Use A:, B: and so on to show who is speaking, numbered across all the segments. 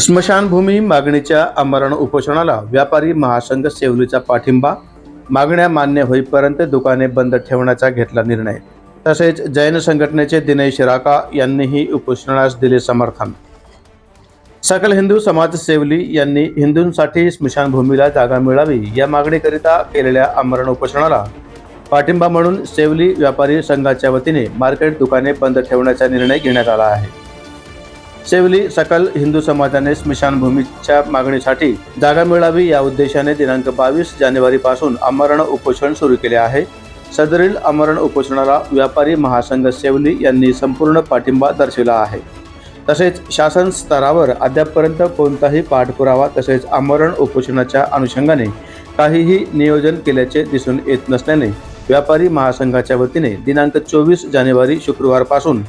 A: स्मशानभूमी मागणीच्या आमरण उपोषणाला व्यापारी महासंघ सेवलीचा पाठिंबा. मागण्या मान्य होईपर्यंत दुकाने बंद ठेवण्याचा घेतला निर्णय. तसेच जैन संघटनेचे दिनेश राका यांनीही उपोषणास दिले समर्थन. सकल हिंदू समाज सेवली यांनी हिंदूंसाठी स्मशानभूमीला जागा मिळावी या मागणीकरिता केलेल्या आमरण उपोषणाला पाठिंबा म्हणून सेवली व्यापारी संघाच्या वतीने मार्केट दुकाने बंद ठेवण्याचा निर्णय घेण्यात आला आहे. सेवली सकल हिंदू समाजाने स्मशानभूमीच्या मागणीसाठी जागा मिळावी या उद्देशाने दिनांक बावीस जानेवारीपासून आमरण उपोषण सुरू केले आहे. सदरील आमरण उपोषणाला व्यापारी महासंघ सेवली यांनी संपूर्ण पाठिंबा दर्शविला आहे. तसेच शासन स्तरावर अद्यापपर्यंत कोणताही पाठपुरावा तसेच आमरण उपोषणाच्या अनुषंगाने काहीही नियोजन केल्याचे दिसून येत नसल्याने व्यापारी महासंघाच्या वतीने दिनांक चोवीस जानेवारी शुक्रवारपासून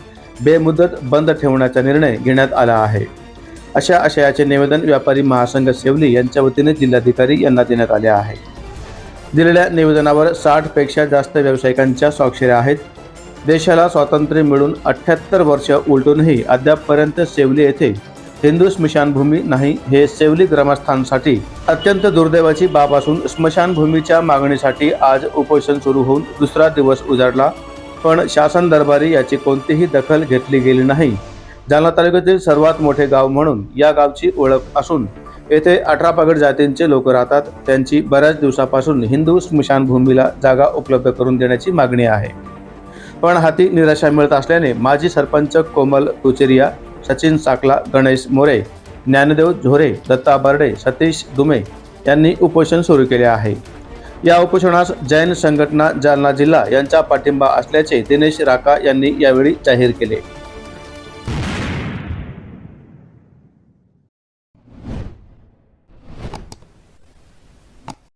A: बेमुदत बंद ठेवण्याचा निर्णय घेण्यात आला आहे. अशा आशयाचे निवेदन व्यापारी महासंघ सेवली यांच्या वतीने जिल्हाधिकारी यांना देण्यात आले आहे. दिलेल्या निवेदनावर साठपेक्षा जास्त व्यावसायिकांच्या स्वाक्षऱ्या आहेत. देशाला स्वातंत्र्य मिळून अठ्ठ्याहत्तर वर्ष उलटूनही अद्यापपर्यंत सेवली येथे हिंदू स्मशानभूमी नाही हे सेवली ग्रामस्थांसाठी अत्यंत दुर्दैवाची बाब असून स्मशानभूमीच्या मागणीसाठी आज उपोषण सुरू होऊन दुसरा दिवस उजाडला. पण शासन दरबारी याची कोणतीही दखल घेतली गेली नाही. जालना तालुक्यातील सर्वात मोठे गाव म्हणून या गावची ओळख असून येथे अठरा पगड जातींचे लोक राहतात. त्यांची बऱ्याच दिवसापासून हिंदू स्मशानभूमीला जागा उपलब्ध करून देण्याची मागणी आहे. पण हाती निराशा मिळत असल्याने माजी सरपंच कोमल कुचेरिया सचिन साकला गणेश मोरे ज्ञानदेव झोरे दत्ता बर्डे सतीश दुमे यांनी उपोषण सुरू केले आहे. या उपोषणास जैन संघटना जालना जिल्हा यांचा पाठिंबा असल्याचे दिनेश राका यांनी यावेळी जाहीर केले.